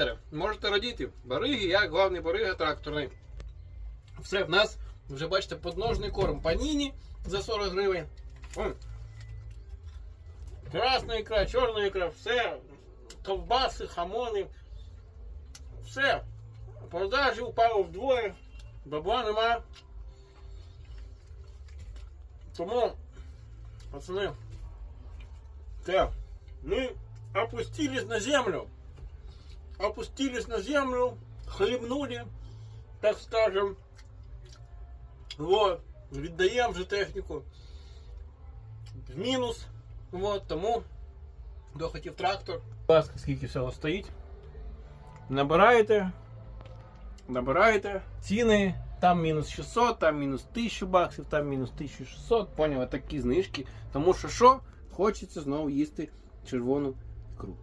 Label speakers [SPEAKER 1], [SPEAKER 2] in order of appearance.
[SPEAKER 1] трактори. Можете радіти. Бариги, я главний барига тракторний. Все, в нас вже бачите подножний корм паніні за 40 гривень. Ой. Красна ікра, чорна ікра, все. Ковбаси, хамони. Все. Продажі упали вдвоє. Бабла нема. Тому, пацаны, так, мы опустились на землю. Опустились на землю, хлебнули, так скажем. Вот, віддаємо вже техніку. В мінус. Вот, тому дохотів трактор. Будь ласка, скільки всього стоїть. Набираєте. Набираєте. Ціни. Там мінус 600, там мінус 1000 баксів, там мінус 1600. Поняли, такі знижки. Тому що що? Хочеться знову їсти червону ікру.